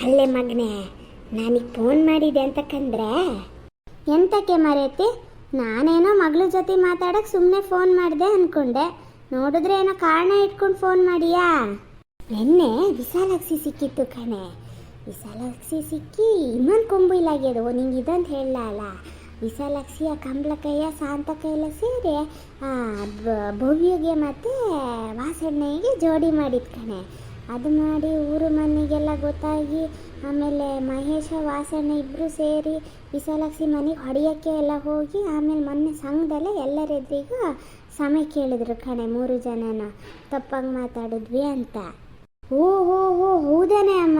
ಅಲ್ಲೇ ಮಗನೇ, ನನಗೆ ಫೋನ್ ಮಾಡಿದೆ ಅಂತ ಕಂದ್ರೆ ಎಂತಕ್ಕೆ ಮರೆಯತಿ ನಾನೇನೋ ಮಗಳ ಜೊತೆ ಮಾತಾಡಕ್ಕೆ ಸುಮ್ಮನೆ ಫೋನ್ ಮಾಡಿದೆ ಅಂದ್ಕೊಂಡೆ ನೋಡಿದ್ರೆ ಏನೋ ಕಾರಣ ಇಟ್ಕೊಂಡು ಫೋನ್ ಮಾಡಿಯಾ? ನಿನ್ನೆ ವಿಶಾಲಾಕ್ಷಿ ಸಿಕ್ಕಿತ್ತು ಕಣೆ. ವಿಶಾಲಾಕ್ಷಿ ಸಿಕ್ಕಿ ಇನ್ನೊಂದು ಕೊಂಬು ಇಲ್ಲಾಗ್ಯದು ನಿಂಗೆ ಇದಂತ ಹೇಳಲ್ಲ ಅಲ್ಲ? ವಿಶಾಲಾಕ್ಷಿಯ ಕಂಬ್ಳಕಯ್ಯ ಶಾಂತ ಕೈಲ ಸೇರಿ ಭವ್ಯಗೆ ಮತ್ತು ವಾಸಣ್ಣಗೆ ಜೋಡಿ ಮಾಡಿದ್ ಕಣೆ. ಅದು ಮಾಡಿ ಊರು ಮನೆಗೆಲ್ಲ ಗೊತ್ತಾಗಿ, ಆಮೇಲೆ ಮಹೇಶ, ವಾಸಣ್ಣ ಇಬ್ಬರು ಸೇರಿ ವಿಶಾಲಾಕ್ಷಿ ಮನೆಗೆ ಹೊಡೆಯೋಕ್ಕೆ ಎಲ್ಲ ಹೋಗಿ, ಆಮೇಲೆ ಮೊನ್ನೆ ಸಂಘದಲ್ಲೇ ಎಲ್ಲರೆದ್ರಿಗೂ ಸಮಯ ಕೇಳಿದ್ರು ಕಣೆ ಮೂರು ಜನನ. ತಪ್ಪಾಗಿ ಮಾತಾಡಿದ್ವಿ ಅಂತ. ಓ ಹೋ ಹೋ, ಹೌದಾನೆ ಅಮ್ಮ.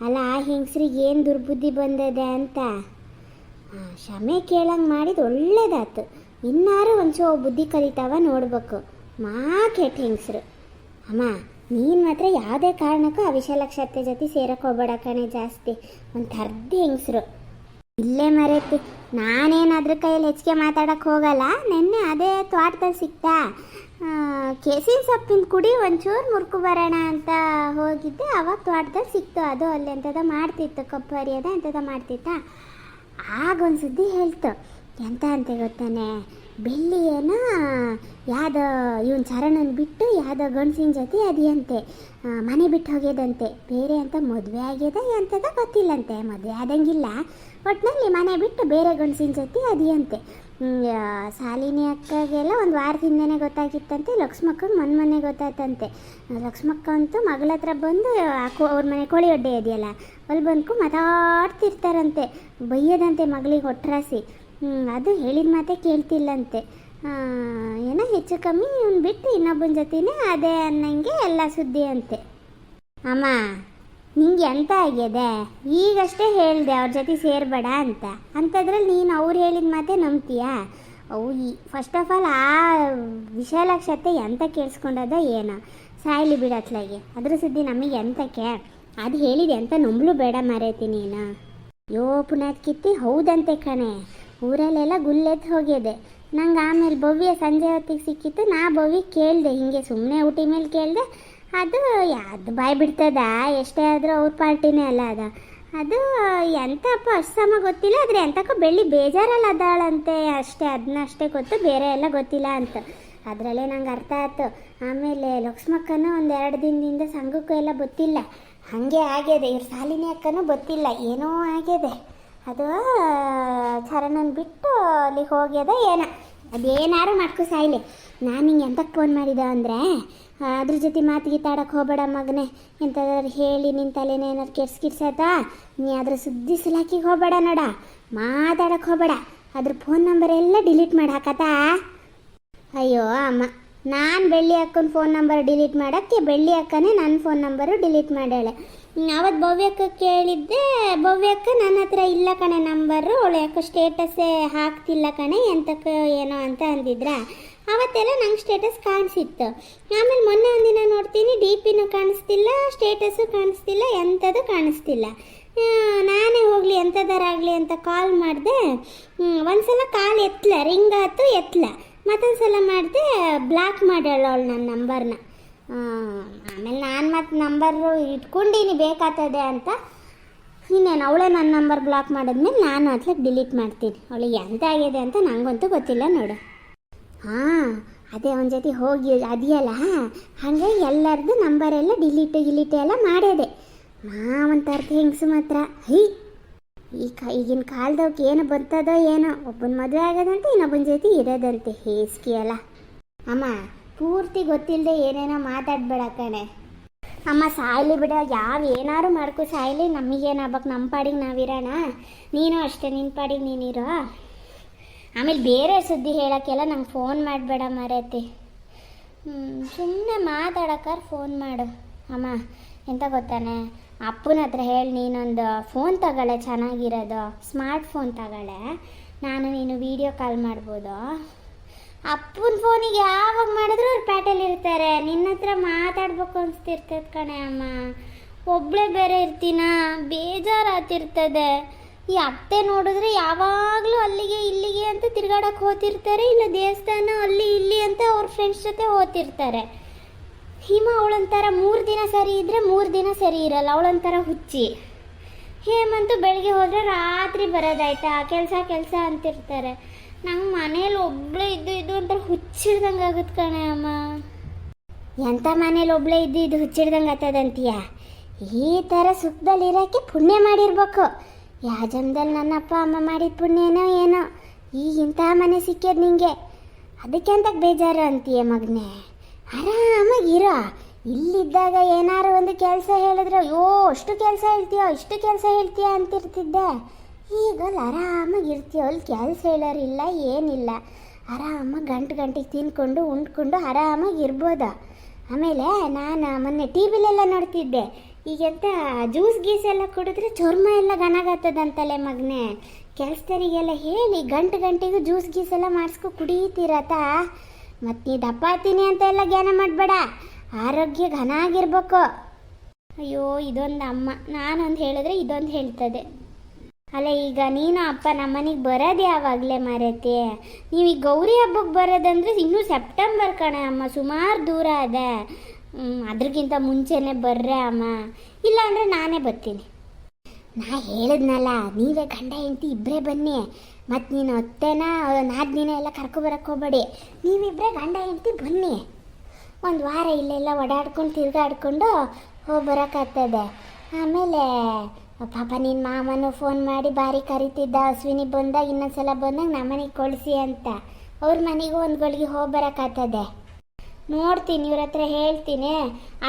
ಅಲ್ಲ, ಆ ಹೆಂಗಸ್ರಿಗೆ ಏನು ದುರ್ಬುದ್ಧಿ ಬಂದದೆ ಅಂತ. ಕ್ಷಮೆ ಕೇಳಂಗೆ ಮಾಡಿದ್ದು ಒಳ್ಳೇದಾತು. ಇನ್ನಾರು ಒಂಚೂರು ಬುದ್ಧಿ ಕಲಿತಾವ ನೋಡ್ಬೇಕು. ಮಾ ಕೆಟ್ಟ ಹೆಂಗಸ್ರು. ಅಮ್ಮ ನೀನು ಮಾತ್ರ ಯಾವುದೇ ಕಾರಣಕ್ಕೂ ಆ ಜೊತೆ ಸೇರಕ್ಕೆ ಹೋಗ್ಬೇಡ ಕಣೆ ಜಾಸ್ತಿ. ಒಂದು ಅರ್ಧ ಹೆಂಗಸ್ರು. ಇಲ್ಲೇ ಮರೆತಿ. ನಾನೇನಾದ್ರ ಕೈಯಲ್ಲಿ ಹೆಚ್ಚಿಗೆ ಮಾತಾಡಕ್ಕೆ ಹೋಗಲ್ಲ. ನೆನ್ನೆ ಅದೇ ತೋಟದಲ್ಲಿ ಸಿಕ್ತಾ. ಕೆಸಿನ ಸೊಪ್ಪಿನ ಕುಡಿ, ಒಂಚೂರು ಮುರ್ಕು ಬರೋಣ ಅಂತ ಹೋಗಿದ್ದೆ. ಅವಾಗ ತೋಟದಲ್ಲಿ ಸಿಕ್ತು. ಅದು ಅಲ್ಲಿ ಎಂಥದ ಮಾಡ್ತಿತ್ತು. ಕಪ್ಪು ಹರಿಯೋದ ಎಂಥದ ಮಾಡ್ತಿತ್ತಾ. ಆಗ ಒಂದು ಸುದ್ದಿ ಹೇಳ್ತು. ಎಂತ ಅಂತ ಗೊತ್ತಾನೆ? ಬೆಳ್ಳಿ ಏನೋ ಯಾವ್ದೋ ಇವನ್ ಚರಣನ್ ಬಿಟ್ಟು ಯಾವ್ದ ಗಂಡಸಿನ ಜೊತೆ ಅದಿಯಂತೆ. ಮನೆ ಬಿಟ್ಟು ಹೋಗ್ಯದಂತೆ. ಬೇರೆ ಅಂತ ಮದುವೆ ಆಗ್ಯದ ಎಂತದ ಗೊತ್ತಿಲ್ಲಂತೆ. ಮದುವೆ ಆದಂಗಿಲ್ಲ. ಒಟ್ಟಿನಲ್ಲಿ ಮನೆ ಬಿಟ್ಟು ಬೇರೆ ಗಂಡಸಿನ ಜೊತೆ ಅದಿಯಂತೆ. ಸಾಲಿನಿ ಶಾಲಿನಿ ಅಕ್ಕಗೆಲ್ಲ ಒಂದು ವಾರದಿಂದನೇ ಗೊತ್ತಾಗಿತ್ತಂತೆ. ಲಕ್ಷ್ಮಕ್ಕಂಗೆ ಮನೆ ಮನೆ ಗೊತ್ತಾಯ್ತಂತೆ ಲಕ್ಷ್ಮಕ್ಕ ಅಂತೂ ಮಗಳ ಹತ್ರ ಬಂದು ಅವ್ರ ಮನೆ ಕೋಳಿ ಒಡ್ಡೆ ಇದೆಯಲ್ಲ ಅಲ್ಲಿ ಬಂದ್ಕು ಮಾತಾಡ್ತಿರ್ತಾರಂತೆ. ಬೈಯ್ಯದಂತೆ ಮಗಳಿಗೆ ಒಟ್ರಾಸಿ. ಹ್ಮ್, ಅದು ಹೇಳಿದ ಮಾತೇ ಕೇಳ್ತಿಲ್ಲಂತೆ. ಏನೋ ಹೆಚ್ಚು ಕಮ್ಮಿ ಇವ್ನು ಬಿಟ್ಟು ಇನ್ನೊಬ್ಬನ ಜೊತೆನೇ ಅದೇ ಅನ್ನಂಗೆ ಎಲ್ಲ ಸುದ್ದಿ ಅಂತೆ ಅಮ್ಮ, ನಿಂಗೆ ಎಂತ ಆಗಿದೆ ಈಗಷ್ಟೇ ಹೇಳಿದೆ ಅವ್ರ ಜೊತೆ ಸೇರಬೇಡ ಅಂತ. ಅಂಥದ್ರಲ್ಲಿ ನೀನು ಅವ್ರು ಹೇಳಿದ ಮಾತೇ ನಂಬ್ತೀಯಾ? ಅವು ಫಸ್ಟ್ ಆಫ್ ಆಲ್ ಆ ವಿಶಾಲಾಕ್ಷತೆ ಎಂತ ಕೇಳಿಸ್ಕೊಂಡದ ಏನೋ. ಸಾಯ್ಲಿ ಬಿಡತ್ಲಾಗೆ ಅದ್ರ ಸುದ್ದಿ ನಮಗೆ ಎಂತಕ್ಕೆ? ಅದು ಹೇಳಿದೆ ಅಂತ ನಂಬಲು ಬೇಡ ಮಾರೈತಿ ನೀನು. ಯೋ ಪುನಃ ಕಿತ್ತಿ, ಹೌದಂತೆ ಕಣೆ. ಊರಲ್ಲೆಲ್ಲ ಗುಲ್ಲೆದ್ದು ಹೋಗಿದೆ. ನಂಗೆ ಆಮೇಲೆ ಬವಿಯ ಸಂಜೆ ಹೊತ್ತಿಗೆ ಸಿಕ್ಕಿತ್ತು. ನಾ ಬವಿ ಕೇಳಿದೆ, ಹಿಂಗೆ ಸುಮ್ಮನೆ ಊಟಿ ಮೇಲೆ ಕೇಳಿದೆ, ಅದು ಯಾವ್ದು ಬಾಯಿ ಬಿಡ್ತದ? ಎಷ್ಟೇ ಆದರೂ ಅವ್ರ ಪಾರ್ಟಿನೇ ಅಲ್ಲ ಅದ. ಅದು ಎಂತಪ್ಪ, ಅಷ್ಟು ಸಮ ಗೊತ್ತಿಲ್ಲ. ಆದರೆ ಎಂತಕ್ಕೋ ಬೆಳ್ಳಿ ಬೇಜಾರಲ್ಲ ಅದಾಳಂತೆ. ಅಷ್ಟೇ ಅದನ್ನ ಅಷ್ಟೇ ಗೊತ್ತು, ಬೇರೆ ಎಲ್ಲ ಗೊತ್ತಿಲ್ಲ ಅಂತ. ಅದರಲ್ಲೇ ನಂಗೆ ಅರ್ಥ ಆಯ್ತು. ಆಮೇಲೆ ಲಕ್ಷ್ಮಕ್ಕನ ಒಂದು ಎರಡು ದಿನದಿಂದ ಸಂಘಕ್ಕೂ ಎಲ್ಲ ಗೊತ್ತಿಲ್ಲ ಹಾಗೆ ಆಗ್ಯದೆ ಇವ್ರ ಸಾಲಿನಿ ಅಕ್ಕನೂ ಗೊತ್ತಿಲ್ಲ ಏನೋ ಆಗ್ಯದೆ ಅದು ಚರಣನ್ ಬಿಟ್ಟು ಅಲ್ಲಿಗೆ ಹೋಗ್ಯದ ಏನೋ? ಅದೇನಾರು ಮಾಡ್ಕೊ ಸಾಯ್ಲಿ. ನಾನು ಹಿಂಗೆ ಎಂತಕ್ಕೆ ಫೋನ್ ಮಾಡಿದ ಅಂದರೆ ಅದ್ರ ಜೊತೆ ಮಾತು ಗೀತಾಡಕ್ಕೆ ಹೋಗ್ಬೇಡ ಮಗನೇ. ಎಂಥದಾದ್ರು ಹೇಳಿ ನಿನ್ನ ತಲೆನೇ ಏನಾರು ಕೆಡ್ಸ್ಕಿಡ್ಸತ್ತ ನೀ ಅದ್ರ ಸುದ್ದಿ ಸಲಾಕಿಗೆ ಹೋಗ್ಬೇಡ ನೋಡ. ಮಾತಾಡಕ್ಕೆ ಹೋಗ್ಬೇಡ. ಅದ್ರ ಫೋನ್ ನಂಬರ್ ಎಲ್ಲ ಡಿಲೀಟ್ ಮಾಡಿ ಹಾಕತ್ತಾ? ಅಯ್ಯೋ, ಅಮ್ಮ. ನಾನು ಬೆಳ್ಳಿ ಅಕ್ಕನ ಫೋನ್ ನಂಬರ್ ಡಿಲೀಟ್ ಮಾಡೋಕ್ಕೆ ಬೆಳ್ಳಿ ಅಕ್ಕನೇ ನನ್ನ ಫೋನ್ ನಂಬರು ಡಿಲೀಟ್ ಮಾಡ್ಯಾಳೆ. ಅವತ್ತು ಭವ್ಯಕ್ಕ ಕೇಳಿದ್ದೆ, ಭವ್ಯಕ್ಕ ನನ್ನ ಹತ್ರ ಇಲ್ಲ ಕಣೆ ನಂಬರು ಅವಳು ಯಾಕೋ ಸ್ಟೇಟಸ್ಸೇ ಹಾಕ್ತಿಲ್ಲ ಕಣೆ, ಎಂತಕ್ಕೆ ಏನೋ ಅಂತ ಅಂದಿದ್ರ. ಅವತ್ತೆಲ್ಲ ನಂಗೆ ಸ್ಟೇಟಸ್ ಕಾಣಿಸಿತ್ತು. ಆಮೇಲೆ ಮೊನ್ನೆ ಒಂದಿನ ನೋಡ್ತೀನಿ ಡಿ ಪಿನೂ ಕಾಣಿಸ್ತಿಲ್ಲ ಸ್ಟೇಟಸ್ಸು ಕಾಣಿಸ್ತಿಲ್ಲ ಎಂಥದ್ದು ಕಾಣಿಸ್ತಿಲ್ಲ. ನಾನೇ ಹೋಗಲಿ ಎಂಥದ್ದಾರಾಗಲಿ ಅಂತ ಕಾಲ್ ಮಾಡಿದೆ. ಒಂದ್ಸಲ ಕಾಲ್ ಎತ್ತಲ ರಿಂಗ್ ಆಯ್ತು ಎತ್ತಲ ಮತ್ತೊಂದು ಸಲ ಮಾಡಿದೆ ಬ್ಲಾಕ್ ಮಾಡ್ಯಾಳ ಅವಳು ನನ್ನ ನಂಬರ್ನ ಆಮೇಲೆ ನಾನು ಮತ್ತೆ ನಂಬರು ಇಟ್ಕೊಂಡೀನಿ ಬೇಕಾಗ್ತದೆ ಅಂತ. ಇನ್ನೇನು, ಅವಳೇ ನನ್ನ ನಂಬರ್ ಬ್ಲಾಕ್ ಮಾಡಿದ್ಮೇಲೆ ನಾನು ಅತ್ಲಕ್ಕೆ ಡಿಲೀಟ್ ಮಾಡ್ತೀನಿ. ಅವಳಿಗೆ ಎಂತ ಆಗಿದೆ ಅಂತ ನನಗಂತೂ ಗೊತ್ತಿಲ್ಲ ನೋಡು. ಹಾಂ, ಅದೇ ಒಂದು ಜೊತೆ ಹೋಗಿ ಅದೆಯಲ್ಲ ಹಾಗೆ ಎಲ್ಲರದ್ದು ನಂಬರೆಲ್ಲ ಡಿಲೀಟ್ ಗಿಲೀಟ್ ಎಲ್ಲ ಮಾಡ್ಯದೆ. ನಾವಂತ ಅರ್ಥ ಹೆಂಗಸು ಮಾತ್ರ. ಹೈ, ಈ ಕ, ಈಗಿನ ಕಾಲದವ್ಕೆ ಏನು ಬರ್ತದೋ ಏನೋ, ಒಬ್ಬನ ಮದುವೆ ಆಗೋದಂತೆ ಇನ್ನೊಬ್ಬನ ಜೊತೆ ಇರೋದಂತೆ ಹೇಸ್ಕಿ ಅಲ್ಲ ಅಮ್ಮ ಪೂರ್ತಿ ಗೊತ್ತಿಲ್ಲದೆ ಏನೇನೋ ಮಾತಾಡ್ಬೇಡ ಕಣೆ. ಅಮ್ಮ ಸಾಯ್ಲಿ ಬಿಡ, ಯಾವ ಏನಾರು ಮಾಡ್ಕೊ ಸಾಯ್ಲಿ, ನಮಗೇನಾಗ್ಬೇಕು ನಮ್ಮ ಪಾಡಿಗೆ ನಾವಿರೋಣ. ನೀನು ಅಷ್ಟೇ ನಿನ್ನ ಪಾಡಿಗೆ ನೀನಿರೋ. ಆಮೇಲೆ ಬೇರೆ ಸುದ್ದಿ ಹೇಳೋಕ್ಕೆಲ್ಲ ನಂಗೆ ಫೋನ್ ಮಾಡಬೇಡ ಮರೈತಿ. ಸುಮ್ಮನೆ ಮಾತಾಡೋಕಾರ ಫೋನ್ ಮಾಡು. ಅಮ್ಮ, ಎಂತ ಗೊತ್ತಾನೆ? ಅಪ್ಪನ ಹತ್ರ ಹೇಳಿ ನೀನೊಂದು ಫೋನ್ ತಗೊಳ್ಳೆ, ಚೆನ್ನಾಗಿರೋದು. ಸ್ಮಾರ್ಟ್ ಫೋನ್ ತಗೊಳ್ಳೆ. ನಾನು ನೀನು ವಿಡಿಯೋ ಕಾಲ್ ಮಾಡ್ಬೋದು. ಅಪ್ಪನ ಫೋನಿಗೆ ಯಾವಾಗ ಮಾಡಿದ್ರು ಅವ್ರು ಪ್ಯಾಟಲ್ಲಿ ಇರ್ತಾರೆ. ನಿನ್ನ ಹತ್ರ ಮಾತಾಡ್ಬೇಕು ಅನ್ಸ್ತಿರ್ತದ ಕಣೆ ಅಮ್ಮ. ಒಬ್ಳೆ ಬೇರೆ ಇರ್ತೀನ? ಬೇಜಾರಾತಿರ್ತದೆ ಈ ಅತ್ತೆ ನೋಡಿದ್ರೆ ಯಾವಾಗಲೂ ಅಲ್ಲಿಗೆ ಇಲ್ಲಿಗೆ ಅಂತ ತಿರ್ಗಾಡಕ್ಕೆ ಹೋತಿರ್ತಾರೆ ಇಲ್ಲ ದೇವಸ್ಥಾನ ಅಲ್ಲಿ ಇಲ್ಲಿ ಅಂತ ಅವ್ರ ಫ್ರೆಂಡ್ಸ್ ಜೊತೆ ಹೋತಿರ್ತಾರೆ ಹಿಮ ಅವಳೊಂಥರ ಮೂರು ದಿನ ಸರಿ ಇದ್ರೆ ಮೂರು ದಿನ ಸರಿ ಇರಲ್ಲ ಅವಳೊಂಥರ ಹುಚ್ಚಿ. ಹೇಮಂತು ಬೆಳಿಗ್ಗೆ ಹೋದರೆ ರಾತ್ರಿ ಬರೋದಾಯ್ತಾ ಕೆಲಸ ಕೆಲಸ ಅಂತಿರ್ತಾರೆ. ನಂಗೆ ಮನೇಲಿ ಒಬ್ಳೆ ಇದ್ದು ಇದ್ದು ಅಂತ ಹುಚ್ಚಿಡ್ದಂಗೆ ಆಗುತ್ತೆ ಕಣೆ ಅಮ್ಮ. ಎಂಥ ಮನೇಲಿ ಒಬ್ಳೆ ಇದ್ದು ಇದು ಹುಚ್ಚಿಡ್ದಂಗೆ ಆಗ್ತದಂತೀಯ ಈ ಥರ ಸುಖದಲ್ಲಿ ಇರೋಕ್ಕೆ ಪುಣ್ಯ ಮಾಡಿರ್ಬೇಕು. ಯಾವ ನನ್ನ ಅಪ್ಪ ಅಮ್ಮ ಮಾಡಿದ ಪುಣ್ಯನೋ ಏನೋ ಈಗ ಇಂತಹ ಮನೆ ಸಿಕ್ಕ್ಯದ ನಿಂಗೆ. ಅದಕ್ಕೆ ಅಂತ ಬೇಜಾರು ಅಂತೀಯ ಮಗನೇ? ಆರಾಮಾಗಿರೋ ಇಲ್ಲಿದ್ದಾಗ ಏನಾರು ಒಂದು ಕೆಲಸ ಹೇಳಿದ್ರೆ, ಅಯ್ಯೋ, ಅಷ್ಟು ಕೆಲಸ ಹೇಳ್ತೀಯೋ, ಇಷ್ಟು ಕೆಲಸ ಹೇಳ್ತೀಯ ಅಂತಿರ್ತಿದ್ದೆ. ಈಗ ಅಲ್ಲಿ ಆರಾಮಾಗಿ ಇರ್ತೀವಿ ಅಲ್ಲಿ ಕೆಲಸ ಹೇಳೋರಿಲ್ಲ ಏನಿಲ್ಲ. ಆರಾಮಾಗಿ ಗಂಟು ಗಂಟೆಗೆ ತಿನ್ಕೊಂಡು, ಉಂಡ್ಕೊಂಡು ಆರಾಮಾಗಿ ಇರ್ಬೋದ? ಆಮೇಲೆ ನಾನು ಮೊನ್ನೆ ಟಿ ವಿಲೆಲ್ಲ ನೋಡ್ತಿದ್ದೆ. ಈಗೆಂತ ಜ್ಯೂಸ್ ಗೀಸ್ ಎಲ್ಲ ಕುಡಿದ್ರೆ ಚರ್ಮ ಎಲ್ಲ ಗನಗತ್ತದಂತಲೆ ಮಗನೇ. ಕೆಲಸದವರಿಗೆಲ್ಲ ಹೇಳಿ, ಗಂಟು ಗಂಟೆಗೂ ಜ್ಯೂಸ್ ಗೀಸ್ ಎಲ್ಲ ಮಾಡಿಸ್ಕೊ ಕುಡಿತೀರತಾ ಮತ್ತು ನೀ ದಪ್ಪ ಆತೀನಿ ಅಂತ ಎಲ್ಲ ಜ್ಞಾನ ಮಾಡಬೇಡ. ಆರೋಗ್ಯ ಘನ ಆಗಿರ್ಬೇಕು. ಅಯ್ಯೋ, ಇದೊಂದು ಅಮ್ಮ. ನಾನೊಂದು ಹೇಳಿದ್ರೆ ಇದೊಂದು ಹೇಳ್ತದೆ. ಅಲ್ಲ ಈಗ ನೀನು ಅಪ್ಪ ನಮ್ಮನೆಗೆ ಬರೋದು ಯಾವಾಗಲೇ ಮರೆತೆ. ನೀವು ಈ ಗೌರಿ ಹಬ್ಬಕ್ಕೆ ಬರೋದಂದ್ರೆ ಇನ್ನೂ ಸೆಪ್ಟೆಂಬರ್ ಕಣೆ ಅಮ್ಮ ಸುಮಾರು ದೂರ ಅದೆ. ಹ್ಮ್, ಅದ್ರಕ್ಕಿಂತ ಮುಂಚೆನೇ ಬರ್ರೆ ಅಮ್ಮ. ಇಲ್ಲ ಅಂದರೆ ನಾನೇ ಬರ್ತೀನಿ. ನಾ ಹೇಳಿದ್ನಲ್ಲ ನೀವೇ ಗಂಡ ಹೆಂಡತಿ ಇಬ್ಬರೇ ಬನ್ನಿ. ಮತ್ತು ನೀನು ಅತ್ತೆನ ದಿನ ಎಲ್ಲ ಕರ್ಕೊಬರಕ್ಕೆ ಹೋಗ್ಬೇಡಿ. ನೀವಿಬ್ಬರೇ ಗಂಡ ಹೆಂಡತಿ ಬನ್ನಿ. ಒಂದು ವಾರ ಇಲ್ಲೆಲ್ಲ ಓಡಾಡ್ಕೊಂಡು ತಿರ್ಗಾಡ್ಕೊಂಡು ಹೋಗಿ ಬರೋಕ್ಕಾಗ್ತದೆ ಆಮೇಲೆ ಪಾಪ ನಿನ್ನ ಮಾಮನು ಫೋನ್ ಮಾಡಿ ಭಾರಿ ಕರಿತಿದ್ದ, ಅಶ್ವಿನಿ ಬಂದಾಗ ಇನ್ನೊಂದ್ಸಲ ಬಂದಾಗ ನಮ್ಮನೆಗೆ ಕೊಳಿಸಿ ಅಂತ. ಅವ್ರ ಮನೆಗೂ ಒಂದು ಗಳಿಗೆ ಹೋಗಿ ಬರೋಕ್ಕಾಗ್ತದೆ ನೋಡ್ತೀನಿ, ಇವ್ರ ಹತ್ರ ಹೇಳ್ತೀನಿ.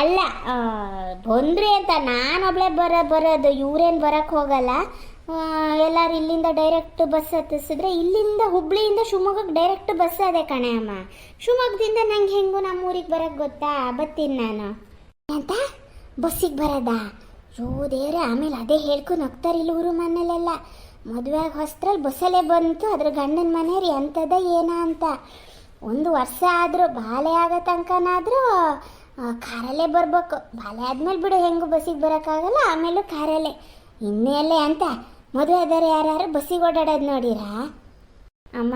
ಅಲ್ಲ ಬಂದ್ರಿ ಅಂತ ನಾನೊಬ್ಳೆ ಬರ, ಬರೋದು, ಇವ್ರೇನು ಬರೋಕ್ಕೆ ಹೋಗಲ್ಲ. ಎಲ್ಲರೂ ಇಲ್ಲಿಂದ ಡೈರೆಕ್ಟ್ ಬಸ್ ಹತ್ತಿಸಿದ್ರೆ ಇಲ್ಲಿಂದ ಹುಬ್ಳಿಯಿಂದ ಶಿವಮೊಗ್ಗಕ್ಕೆ ಡೈರೆಕ್ಟ್ ಬಸ್ ಅದೇ ಕಣೆ ಅಮ್ಮ. ಶಿವಮೊಗ್ಗದಿಂದ ನಂಗೆ ಹೆಂಗು ನಮ್ಮ ಊರಿಗೆ ಬರೋಕ್ಕೆ ಗೊತ್ತಾ? ಬತ್ತೀನಿ ನಾನು. ಅಂತ ಬಸ್ಸಿಗೆ ಬರೋದಾ? ಯೋ ದೇವ್ರೆ, ಆಮೇಲೆ ಅದೇ ಹೇಳ್ಕೊಂಡು ಹೋಗ್ತಾರೆ ಇಲ್ಲಿ ಊರು ಮನೇಲೆಲ್ಲ. ಮದುವೆ ಆಗಿ ಹೊಸ್ತ್ರಲ್ಲಿ ಬಸ್ಸಲ್ಲೇ ಬಂತು, ಅದ್ರ ಗಂಡನ ಮನೆಯವ್ರು ಎಂಥದ ಏನ ಅಂತ. ಒಂದು ವರ್ಷ ಆದರೂ ಬಾಲೆ ಆಗೋ ತನಕನಾದರೂ ಕಾರಲ್ಲೇ ಬರ್ಬೇಕು. ಬಾಲೆ ಆದ್ಮೇಲೆ ಬಿಡು, ಹೆಂಗೂ ಬಸ್ಸಿಗೆ ಬರೋಕ್ಕಾಗಲ್ಲ, ಆಮೇಲೂ ಕಾರಲ್ಲೇ. ಇನ್ನೆಲ್ಲೇ ಅಂತ ಮದುವೆ ಆದವ್ರು ಯಾರ್ಯಾರು ಬಸ್ಸಿಗೆ ಓಡಾಡೋದು ನೋಡಿರಾ? ಅಮ್ಮ.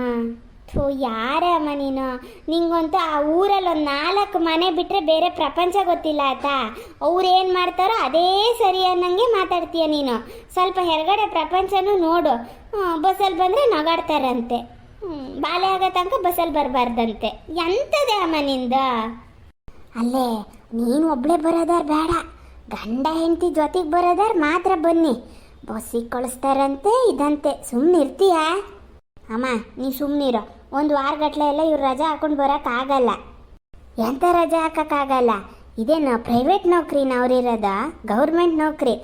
ಥೂ, ಯಾರೇ ಅಮ್ಮ ನೀನು? ನಿಂಗಂತೂ ಆ ಊರಲ್ಲಿ ಒಂದು ನಾಲ್ಕು ಮನೆ ಬಿಟ್ಟರೆ ಬೇರೆ ಪ್ರಪಂಚ ಗೊತ್ತಿಲ್ಲ ಆಯ್ತಾ ಏನು ಮಾಡ್ತಾರೋ ಅದೇ ಸರಿ ಅನ್ನಂಗೆ ಮಾತಾಡ್ತೀಯ ನೀನು. ಸ್ವಲ್ಪ ಹೊರಗಡೆ ಪ್ರಪಂಚನೂ ನೋಡು. ಬಸ್ಸಲ್ಲಿ ಬಂದರೆ ನಗಾಡ್ತಾರಂತೆ. ಬಾಲೆ ಆಗೋ ತನಕ ಬಸ್ಸಲ್ಲಿ ಬರಬಾರ್ದಂತೆ. ಎಂಥದೇ ಅಮ್ಮ ನಿಂದ? ಅಲ್ಲೇ, ನೀನು ಒಬ್ಳೆ ಬರೋದಾರ ಬೇಡ. ಗಂಡ ಹೆಂಡತಿ ಜೊತೆಗೆ ಬರೋದಾರ ಮಾತ್ರ ಬನ್ನಿ. ಬಸ್ಸಿಗೆ ಕಳಿಸ್ತಾರಂತೆ, ಇದಂತೆ. ಸುಮ್ಮನೆ ಇರ್ತೀಯಾ ಅಮ್ಮ, ನೀ ಸುಮ್ಮನಿರೋ ಒಂದು ವಾರಗಟ್ಟಲೆ ಎಲ್ಲ ಇವ್ರು ರಜಾ ಹಾಕೊಂಡು ಬರೋಕ್ಕಾಗಲ್ಲ ಎಂಥ ರಜೆ ಹಾಕೋಕ್ಕಾಗಲ್ಲ ಇದೇನು ಪ್ರೈವೇಟ್ ನೌಕರಿ ಅವ್ರಿರೋದ ಗೌರ್ಮೆಂಟ್ ನೌಕರಿ.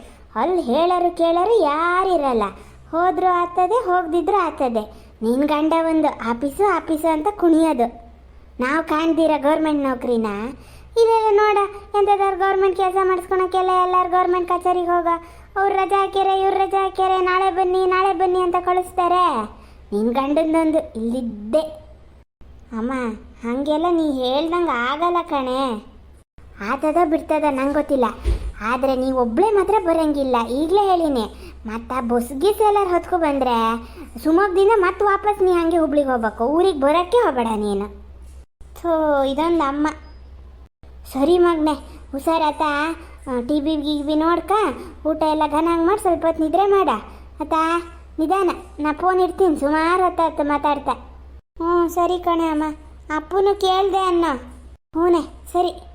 ಅಲ್ಲಿ ಹೇಳೋರು ಕೇಳೋರು ಯಾರಿರಲ್ಲ ಹೋದರೂ ಆಗ್ತದೆ ಹೋಗ್ದಿದ್ರು ಆಗ್ತದೆ ನಿನ್ನ ಗಂಡ ಒಂದು ಆಫೀಸು ಆಫೀಸು ಅಂತ ಕುಣಿಯೋದು. ನಾವು ಕಾಣ್ದಿರ ಗೌರ್ಮೆಂಟ್ ನೌಕರಿನ? ಇದೆಲ್ಲ ನೋಡ ಎಂಥದಾರು ಗೌರ್ಮೆಂಟ್ ಕೆಲಸ ಮಾಡಿಸ್ಕೊಳಕ್ಕೆಲ್ಲ ಎಲ್ಲರೂ ಗೌರ್ಮೆಂಟ್ ಕಚೇರಿಗೆ ಹೋಗ. ಅವ್ರು ರಜಾ ಹಾಕ್ಯಾರೆ, ಇವ್ರು ರಜಾ ಹಾಕ್ಯಾರೆ, ನಾಳೆ ಬನ್ನಿ ನಾಳೆ ಬನ್ನಿ ಅಂತ ಕಳಿಸ್ತಾರೆ. ನಿನ್ನ ಗಂಡಂದೊಂದು ಇಲ್ಲಿದ್ದೆ. ಅಮ್ಮ, ಹಾಗೆಲ್ಲ ನೀ ಹೇಳ್ದಂಗೆ ಆಗಲ್ಲ ಕಣೆ. ಆತದ ಬಿಡ್ತದ ನಂಗೆ ಗೊತ್ತಿಲ್ಲ. ಆದರೆ ನೀ ಒಬ್ಬಳೇ ಮಾತ್ರ ಬರಂಗಿಲ್ಲ. ಈಗಲೇ ಹೇಳಿನಿ. ಮತ್ತು ಬೊಸ್ಗಿ ಎಲ್ಲಾರು ಹೊತ್ಕೊ ಬಂದರೆ ದಿನ ಮತ್ತೆ ವಾಪಸ್ ನೀ ಹಂಗೆ ಹುಬ್ಳಿಗೆ ಹೋಗ್ಬೇಕು. ಊರಿಗೆ ಬರೋಕ್ಕೆ ಹೋಗಬೇಡ ನೀನು. ಥೋ, ಇದೊಂದು ಅಮ್ಮ. ಸರಿ ಮಗನೆ, ಹುಷಾರಾತ. ಟಿ ವಿ ಗಿವಿ ನೋಡ್ಕ, ಊಟ ಎಲ್ಲ ಘನಾಗ್ ಮಾಡಿ, ಸ್ವಲ್ಪ ಹೊತ್ತು ನಿದ್ರೆ ಮಾಡ. ಆತಾ? ನಿಧಾನ, ನಾ ಫೋನ್ ಇಡ್ತೀನಿ, ಸುಮಾರು ಹೊತ್ತಾಯ್ತು ಮಾತಾಡ್ತಾ. ಹ್ಞೂ ಸರಿ ಕಣೆ ಅಮ್ಮ. ಅಪ್ಪನೂ ಕೇಳ್ದೆ ಅನ್ನೋ. ಹ್ಞೂನೆ ಸರಿ.